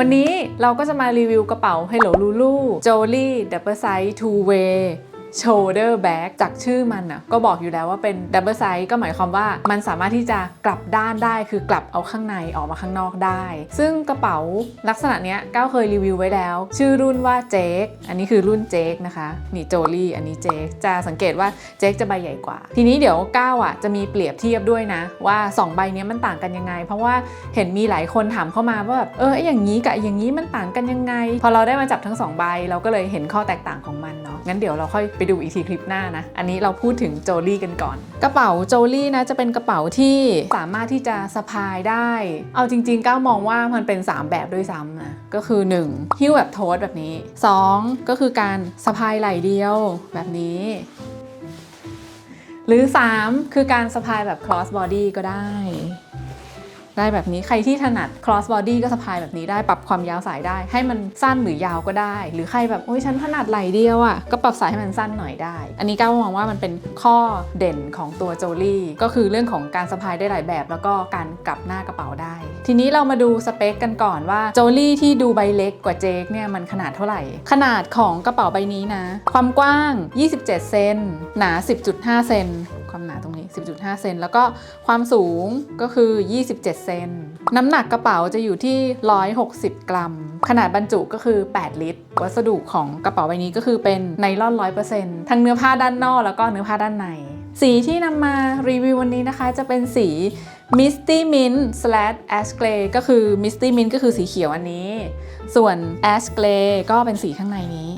วันนี้เราก็จะมารีวิวกระเป๋า Hello Lulu Jolie Double Size Two Way Shoulder Bag จากชื่อมันน่ะก็บอกอยู่แล้วว่าเป็น Double Size ก็หมายความว่ามันสามารถที่จะกลับด้านได้ คือกลับเอาข้างในออกมาข้างนอกได้ ซึ่งกระเป๋าลักษณะเนี้ยก้าวเคยรีวิวไว้แล้ว ชื่อรุ่นว่าเจคอันนี้คือรุ่นเจคนะคะนี่โจลี่อันนี้เจคจะสังเกตว่าเจคจะใบใหญ่กว่า ทีนี้เดี๋ยวก้าวอะจะมีเปรียบเทียบด้วยนะ ว่า 2 ใบเนี้ยมันต่างกันยังไง เพราะว่าเห็นมีหลายคนถามเข้ามาว่าแบบเอออย่างนี้กับอย่างนี้มันต่างกันยังไง พอเราได้มาจับทั้งสองใบเราก็เลยเห็นข้อแตกต่างของมันเนาะงั้นเดี๋ยวเราค่อยไปดูอีกทีคลิปหน้านะ อันนี้เราพูดถึงโจลี่กันก่อน กระเป๋าโจลี่นะจะเป็นกระเป๋าที่สามารถที่จะสะพายได้ เอาจริงๆก้าวมองว่ามันเป็น 3 แบบด้วยซ้ำนะ ก็คือ 1. หิ้วแบบโทสแบบนี้ 2. ก็คือการสะพายไหล่เดียวแบบนี้หรือ 3 คือการสะพายแบบ cross body ก็ได้ ได้แบบนี้ ใครที่ถนัด cross body ก็สะพายแบบนี้ได้ปรับความยาวสายได้ ให้มันสั้นหรือยาวก็ได้ หรือใครแบบโอ้ยฉันถนัดไหล่เดียวอะ่ะก็ปรับสายให้มันสั้นหน่อยได้ อันนี้ก้าวมองว่ามันเป็นข้อเด่นของตัวโจลี่ก็คือเรื่องของการสะพายได้หลายแบบ แล้วก็การกลับหน้ากระเป๋าได้ ทีนี้เรามาดูสเปคกันก่อนว่าโจลี่ที่ดูใบเล็กกว่าเจคเนี่ยมันขนาดเท่าไหร่ ขนาดของกระเป๋าใบนี้นะ ความกว้าง 27 เซนหนา 10.5 เซนความหนาตรงนี้ 10.5 เซนแล้วก็ความสูงก็คือ 27 เซน น้ำหนักกระเป๋าจะอยู่ที่ 160 กรัม ขนาดบรรจุก็คือ 8 ลิตร วัสดุของกระเป๋าใบนี้ก็คือเป็นไนลอน 100%ทั้งเนื้อผ้าด้านนอกแล้วก็เนื้อผ้าด้านใน สีที่นำมารีวิววันนี้นะคะ จะเป็นสี Misty Mint slash Ash Gray ก็คือ Misty Mint ก็คือสีเขียวอันนี้ ส่วน Ash Gray ก็เป็นสีข้างในนี้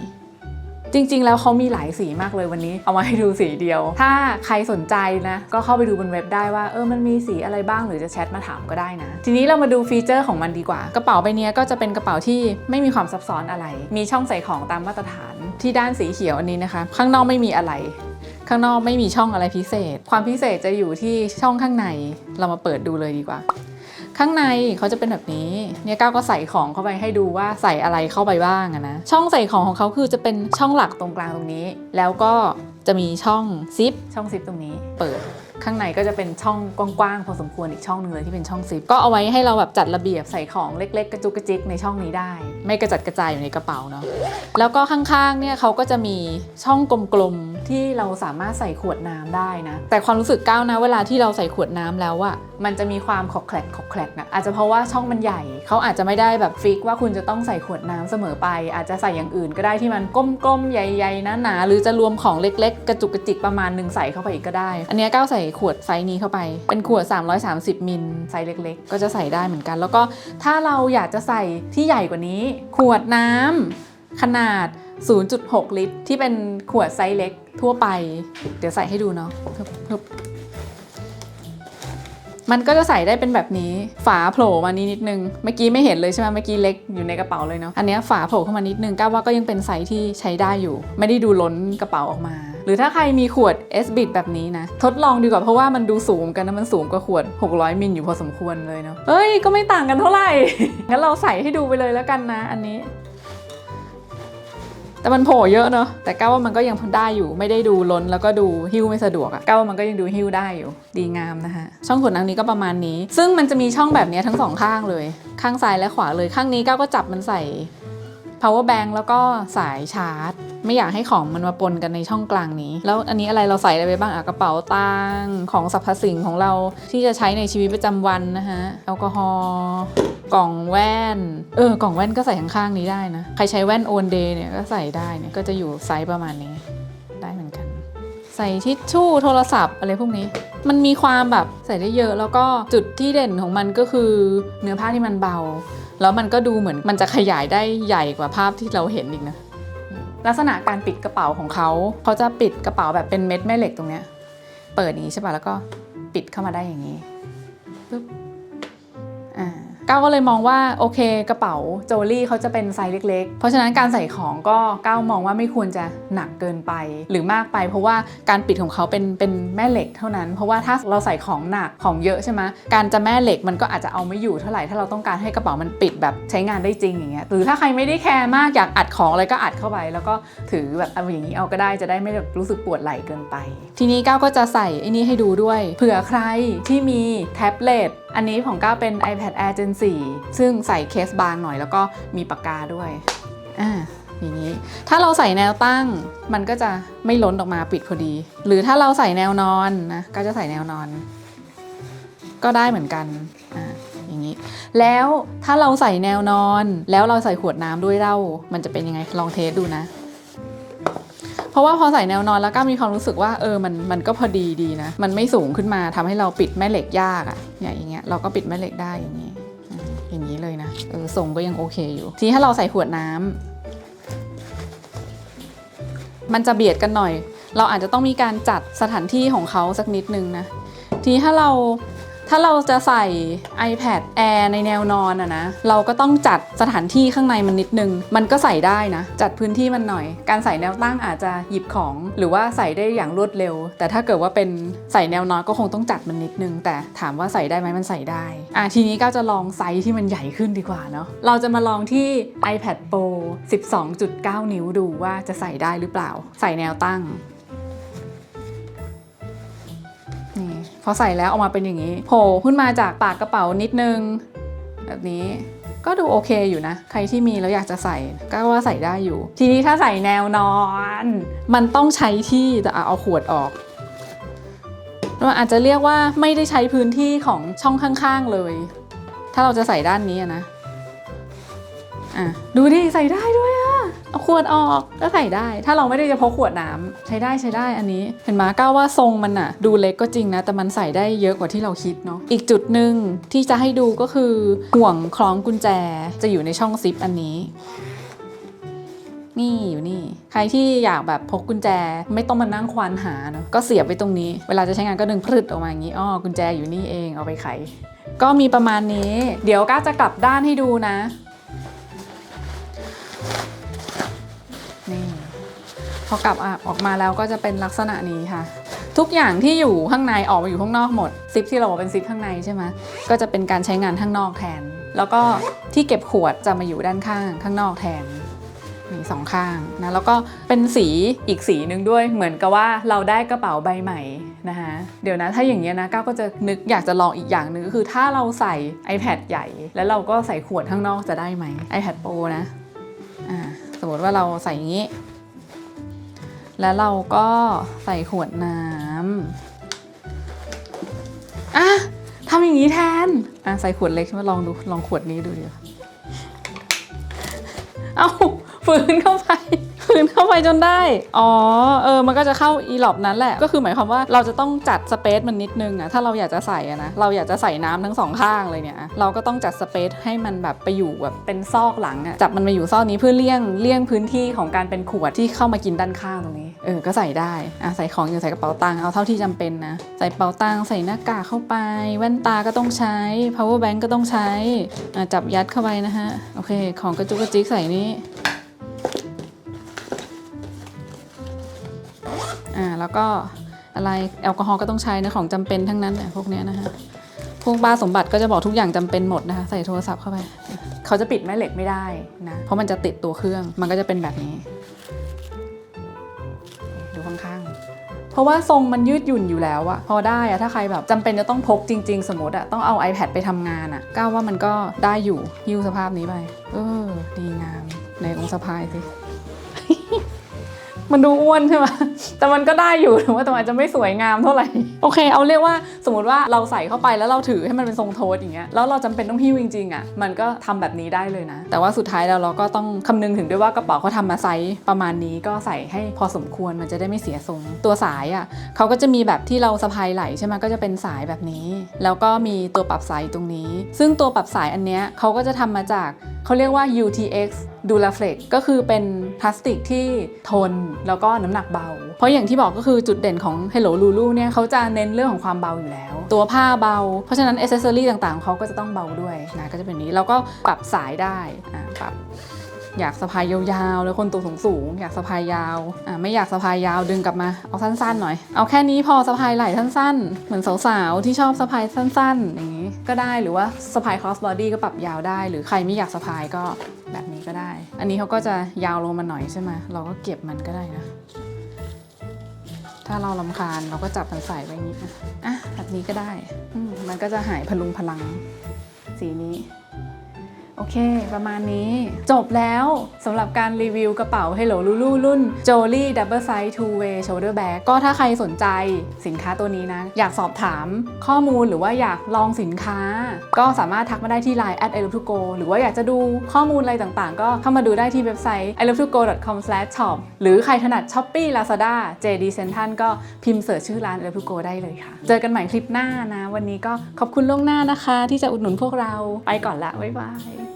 จริง ๆ แล้วเขามีหลายสีมากเลยวันนี้ เอามาให้ดูสีเดียว ถ้าใครสนใจนะ ก็เข้าไปดูบนเว็บได้ว่าเออมันมีสีอะไรบ้างหรือจะแชทมาถามก็ได้นะ ทีนี้เรามาดูฟีเจอร์ของมันดีกว่า กระเป๋าใบเนี้ยก็จะเป็นกระเป๋าที่ไม่มีความซับซ้อนอะไร มีช่องใส่ของตามมาตรฐาน ที่ด้านสีเขียวอันนี้นะคะ ข้างนอกไม่มีอะไรข้างนอกไม่มีช่องอะไรพิเศษ ความพิเศษจะอยู่ที่ช่องข้างใน เรามาเปิดดูเลยดีกว่า ข้างในเขาจะเป็นแบบนี้เนี่ยก้าวก็ใส่ของเข้าไปให้ดูว่าใส่อะไรเข้าไปบ้างนะช่องใส่ของของเขาคือจะเป็นช่องหลักตรงกลางตรงนี้ แล้วก็จะมีช่องซิปช่องซิปตรงนี้เปิด ข้างในก็จะเป็นช่องกว้างๆพอสมควรอีกช่องหนึ่งเลยที่เป็นช่องซิปก็เอาไว้ให้เราแบบจัดระเบียบใส่ของเล็ก ๆ กระจุกกระจิกในช่องนี้ได้ ไม่กระจัดกระจายอยู่ในกระเป๋าเนาะแล้วก็ข้างๆเนี่ยเขาก็จะมีช่องกลมๆที่เราสามารถใส่ขวดน้ำได้นะ แต่ความรู้สึกก้าวนะเวลาที่เราใส่ขวดน้ำแล้วอะมันจะมีความขอกแคลกขอกแคลกนะอาจจะเพราะว่าช่องมันใหญ่เขาอาจจะไม่ได้แบบฟิกว่าคุณจะต้องใส่ขวดน้ำเสมอไป อาจจะใส่อย่างอื่นก็ได้ที่มันกลมๆใหญ่ๆหนาๆหรือจะรวมของเล็ก ๆ กระจุกกระจิกประมาณหนึ่งใส่เข้าไปอีกก็ได้ อันเนี้ยก้าวใส่ขวดไซส์นี้เข้าไป เป็นขวด 330 มิลไซส์เล็ก ๆ ก็จะใส่ได้เหมือนกัน แล้วก็ถ้าเราอยากจะใส่ที่ใหญ่กว่านี้ ขวดน้ำขนาด 0.6 ลิตร ที่เป็นขวดไซส์เล็กทั่วไป เดี๋ยวใส่ให้ดูเนาะมันก็จะใส่ได้เป็นแบบนี้ฝาโผล่มานี้นิดนึง เมื่อกี้ไม่เห็นเลยใช่ไหมเมื่อกี้เล็กอยู่ในกระเป๋าเลยเนาะอันนี้ฝาโผล่เข้ามานิดนึงก้าว่าก็ยังเป็นไซส์ที่ใช้ได้อยู่ ไม่ได้ดูล้นกระเป๋าออกมา หรือถ้าใครมีขวด S b i t แบบนี้นะ ทดลองดีกว่าเพราะว่ามันดูสูงกันนะมันสูงกว่าขวด 600มิลอยู่พอสมควรเลยเนาะเอ้ยก็ไม่ต่างกันเท่าไหร่ งั้นเราใส่ให้ดูไปเลยแล้วกันนะ อันนี้ แต่มันโผล่เยอะเนอะแต่ก้าว่ามันก็ยังได้อยู่ ไม่ได้ดูล้นแล้วก็ดูหิ้วไม่สะดวกอะก้าว่ามันก็ยังดูหิ้วได้อยู่ดีงามนะคะช่องขวดน้ำนี้ก็ประมาณนี้ ซึ่งมันจะมีช่องแบบนี้ทั้งสองข้างเลย ข้างซ้ายและขวาเลยข้างนี้ก้าวก็จับมันใส่ power bank แล้วก็สายชาร์จ ไม่อยากให้ของมันมาปนกันในช่องกลางนี้ แล้วอันนี้อะไรเราใส่อะไรไปบ้างอะกระเป๋าตังค์ของสรรพสิ่งของเราที่จะใช้ในชีวิตประจำวันนะคะแอลกอฮอล์กล่องแว่น เออกล่องแว่นก็ใส่ข้างๆนี้ได้นะ ใครใช้แว่นโอนเดย์เนี่ยก็ใส่ได้เนี่ยก็จะอยู่ไซส์ประมาณนี้ได้เหมือนกัน ใส่ทิชชู่โทรศัพท์อะไรพวกนี้มันมีความแบบใส่ได้เยอะแล้วก็จุดที่เด่นของมันก็คือเนื้อผ้าที่มันเบา แล้วมันก็ดูเหมือนมันจะขยายได้ใหญ่กว่าภาพที่เราเห็นอีกนะ ลักษณะการปิดกระเป๋าของเขา เขาจะปิดกระเป๋าแบบเป็นเม็ดแม่เหล็กตรงเนี้ย เปิดอย่างนี้ใช่ป่ะ แล้วก็ปิดเข้ามาได้อย่างนี้ปึ๊บ ก้าวก็เลยมองว่าโอเค กระเป๋าโจลี่เขาจะเป็นไซส์เล็ก ๆ เพราะฉะนั้นการใส่ของก็ก้าวมองว่าไม่ควรจะหนักเกินไป หรือมากไป เพราะว่าการปิดของเขาเป็นเป็นแม่เหล็กเท่านั้น เพราะว่าถ้าเราใส่ของหนักของเยอะใช่ไหมการจะแม่เหล็กมันก็อาจจะเอาไม่อยู่เท่าไหร่ถ้าเราต้องการให้กระเป๋ามันปิดแบบใช้งานได้จริงอย่างเงี้ยหรือถ้าใครไม่ได้แคร์มากอยากอัดของอะไรก็อัดเข้าไป แล้วก็ถือแบบเอาอย่างนี้เอาก็ได้จะได้ไม่แบบรู้สึกปวดไหล่เกินไป ทีนี้ก้าวก็จะใส่ไอ้นี่ให้ดูด้วย เผื่อใครที่มีแท็บเล็ตอันนี้ของก้าวเป็น iPad Air Gen 4 ซึ่งใส่เคสบางหน่อยแล้วก็มีปากกาด้วยอ่าอย่างนี้ ถ้าเราใส่แนวตั้งมันก็จะไม่ล้นออกมาปิดพอดี หรือถ้าเราใส่แนวนอนนะก็จะใส่แนวนอน ก็ได้เหมือนกันอ่าอย่างนี้ แล้วถ้าเราใส่แนวนอน แล้วเราใส่ขวดน้ำด้วยเล่ามันจะเป็นยังไงลองเทสดูนะ เพราะว่าพอใส่แนวนอนแล้วก็มีความรู้สึกว่าเออมันมันก็พอดีดีนะ มันไม่สูงขึ้นมาทำให้เราปิดแม่เหล็กยากอะ่ะเนี่ยอย่างเงี้ยเราก็ปิดแม่เหล็กได้อย่างนี้อืมอย่างนี้เลยนะเออทรงก็ยังโอเคอยู่ ทีนี้ถ้าเราใส่ขวดน้ำมันจะเบียดกันหน่อย เราอาจจะต้องมีการจัดสถานที่ของเขาสักนิดนึงนะทีถ้าเรา ถ้าเราจะใส่ iPad Air ในแนวนอนอะนะ เราก็ต้องจัดสถานที่ข้างในมันนิดนึง มันก็ใส่ได้นะ จัดพื้นที่มันหน่อย การใส่แนวตั้งอาจจะหยิบของ หรือว่าใส่ได้อย่างรวดเร็ว แต่ถ้าเกิดว่าเป็นใส่แนวนอนก็คงต้องจัดมันนิดนึง แต่ถามว่าใส่ได้ไหมมันใส่ได้ อะทีนี้ก็จะลองไซส์ที่มันใหญ่ขึ้นดีกว่าเนาะ เราจะมาลองที่ iPad Pro 12.9 นิ้วดูว่าจะใส่ได้หรือเปล่า ใส่แนวตั้ง พอใส่แล้วออกมาเป็นอย่างนี้ โผล่ขึ้นมาจากปากกระเป๋านิดนึง แบบนี้ก็ดูโอเคอยู่นะ ใครที่มีแล้วอยากจะใส่ก็ว่าใส่ได้อยู่ ทีนี้ถ้าใส่แนวนอน มันต้องใช้ที่แต่เอาขวดออกมันอาจจะเรียกว่าไม่ได้ใช้พื้นที่ของช่องข้างๆเลย ถ้าเราจะใส่ด้านนี้นะอะดูดิใส่ได้ด้วยอะ เอาขวดออกก็ใส่ได้ ถ้าเราไม่ได้จะพกขวดน้ำใช้ได้ใช้ได้อันนี้ เห็นไหมก้าวว่าทรงมันอะดูเล็กก็จริงนะ แต่มันใส่ได้เยอะกว่าที่เราคิดเนาะอีกจุดหนึ่งที่จะให้ดูก็คือห่วงคล้องกุญแจจะอยู่ในช่องซิปอันนี้นี่อยู่นี่ ใครที่อยากแบบพกกุญแจไม่ต้องมานั่งควานหาเนาะก็เสียบไว้ตรงนี้ เวลาจะใช้งานก็ดึงพรึดออกมาอย่างนี้อ้อกุญแจอยู่นี่เองเอาไปไข ก็มีประมาณนี้ เดี๋ยวก้าจะกลับด้านให้ดูนะ พอกลับอออกมาแล้วก็จะเป็นลักษณะนี้ค่ะ ทุกอย่างที่อยู่ข้างในออกมาอยู่ข้างนอกหมดซิปที่เราบอกเป็นซิปข้างในใช่ไหมก็จะเป็นการใช้งานข้างนอกแทน แล้วก็ที่เก็บขวดจะมาอยู่ด้านข้างข้างนอกแทนมีสองข้างนะแล้วก็เป็นสีอีกสีหนึ่งด้วยเหมือนกับว่าเราได้กระเป๋าใบใหม่นะคะเดี๋ยวนะถ้าอย่างเงี้ยนะก้าวก็จะนึกอยากจะลองอีกอย่างหนึ่งก็คือถ้าเราใส่ iPad ใหญ่ แล้วเราก็ใส่ขวดข้างนอกจะได้ไหม iPad Pro นะอ่าสมมติว่าเราใส่อย่างนี้ แล้วเราก็ใส่ขวดน้ำอะทำอย่างนี้แทน อะใส่ขวดเล็กมาลองดู ลองขวดนี้ดูดิเอา ฝืนเข้าไปฝืนเข้าไปจนได้ อ๋อ เออ มันก็จะเข้าอีหลอบนั้นแหละ ก็คือหมายความว่าเราจะต้องจัดสเปซมันนิดนึงอะถ้าเราอยากจะใส่อะนะ เราอยากจะใส่น้ำทั้งสองข้างเลยเนี่ย เราก็ต้องจัดสเปซให้มันแบบไปอยู่แบบเป็นซอกหลังอะจับมันมาอยู่ซอกนี้เพื่อเลี่ยงเลี่ยงพื้นที่ของการเป็นขวดที่เข้ามากินด้านข้างตรงนี้ เออ ก็ใส่ได้อะใส่ของอยู่ใส่กระเป๋าตังค์ เอาเท่าที่จำเป็นนะ ใส่กระเป๋าตังค์ใส่หน้ากากเข้าไป แว่นตาก็ต้องใช้ power bank ก็ต้องใช้อะจับยัดเข้าไปนะฮะ โอเค ของกระจุกกระจิกใส่นี้ แล้วก็อะไรแอลกอฮอล์ก็ต้องใช้นะของจำเป็นทั้งนั้นแหละพวกเนี้ยนะคะพวกบ้าสมบัติก็จะบอกทุกอย่างจำเป็นหมดนะคะใส่โทรศัพท์เข้าไป เขาจะปิดแม่เหล็กไม่ได้นะเพราะมันจะติดตัวเครื่องมันก็จะเป็นแบบนี้ดูข้างๆ เพราะว่าทรงมันยืดหยุ่นอยู่แล้วอะพอได้อะถ้าใครแบบจำเป็นจะต้องพกจริง ๆ สมมติอะต้องเอา iPad ไปทำงานอะก้าวว่ามันก็ได้อยู่ฮิ้วสภาพนี้ไปเออดีงามในองค์สะพายสิ มันดูอ้วนใช่ไหมแต่มันก็ได้อยู่ถึงว่าแต่มันอาจจะไม่สวยงามเท่าไหร่ โอเค เอาเรียกว่าสมมติว่าเราใส่เข้าไปแล้วเราถือให้มันเป็นทรงโทสอย่างเงี้ย แล้วเราจำเป็นต้องหิ้วจริงๆอะ มันก็ทำแบบนี้ได้เลยนะ แต่ว่าสุดท้ายแล้วเราก็ต้องคำนึงถึงด้วยว่ากระเป๋าเขาทำมาไซส์ประมาณนี้ก็ใส่ให้พอสมควรมันจะได้ไม่เสียทรง ตัวสายอะเขาก็จะมีแบบที่เราสะพายไหลใช่ไหมก็จะเป็นสายแบบนี้ แล้วก็มีตัวปรับสายตรงนี้ ซึ่งตัวปรับสายอันเนี้ยเขาก็จะทำมาจากเขาเรียกว่า UTX ดูลาเฟลกก็คือเป็นพลาสติกที่ทนแล้วก็น้ำหนักเบา เพราะอย่างที่บอกก็คือจุดเด่นของ Hello Lulu เนี่ยเขาจะเน้นเรื่องของความเบาอยู่แล้ว ตัวผ้าเบา เพราะฉะนั้นอ c เซอรี่ต่างๆเขาก็จะต้องเบาด้วยนะก็จะเป็นนี้แล้วก็ปรับสายได้อ่าปรับ อยากสะพายยาวๆ แล้วคนตัวสูงๆอยากสะพายยาวอ่าไม่อยากสะพายยาวดึงกลับมาเอาสั้นๆหน่อย เอาแค่นี้พอสะพายไหล่สั้นๆ เหมือนสาวๆที่ชอบสะพายสั้นๆ อย่างนี้ก็ได้หรือว่าสะพาย cross body ก็ปรับยาวได้ หรือใครไม่อยากสะพายก็แบบนี้ก็ได้ อันนี้เขาก็จะยาวลงมาหน่อยใช่ไหมเราก็เก็บมันก็ได้นะถ้าเราลำคาญเราก็จับมันใส่ไว้อย่างนี้อะแบบนี้ก็ได้มมันก็จะหายพลุงพลังสีนี้ โอเค ประมาณนี้ จบแล้วสำหรับการรีวิวกระเป๋า Hello Lulu รุ่น Jolie Double Size Two Way Shoulder Bag ก็ถ้าใครสนใจสินค้าตัวนี้นะ อยากสอบถามข้อมูลหรือว่าอยากลองสินค้า ก็สามารถทักมาได้ที่ Line at i love to go หรือว่าอยากจะดูข้อมูลอะไรต่างๆ ก็เข้ามาดูได้ที่เว็บไซต์ i love to go com shop หรือใครถนัด Shopee Lazada JD Central ก็พิมพ์เสิร์ชชื่อร้าน i love to go ได้เลยค่ะ เจอกันใหม่คลิปหน้านะ วันนี้ก็ขอบคุณล่วงหน้านะคะ ที่จะอุดหนุนพวกเราไปก่อนละบ๊ายบาย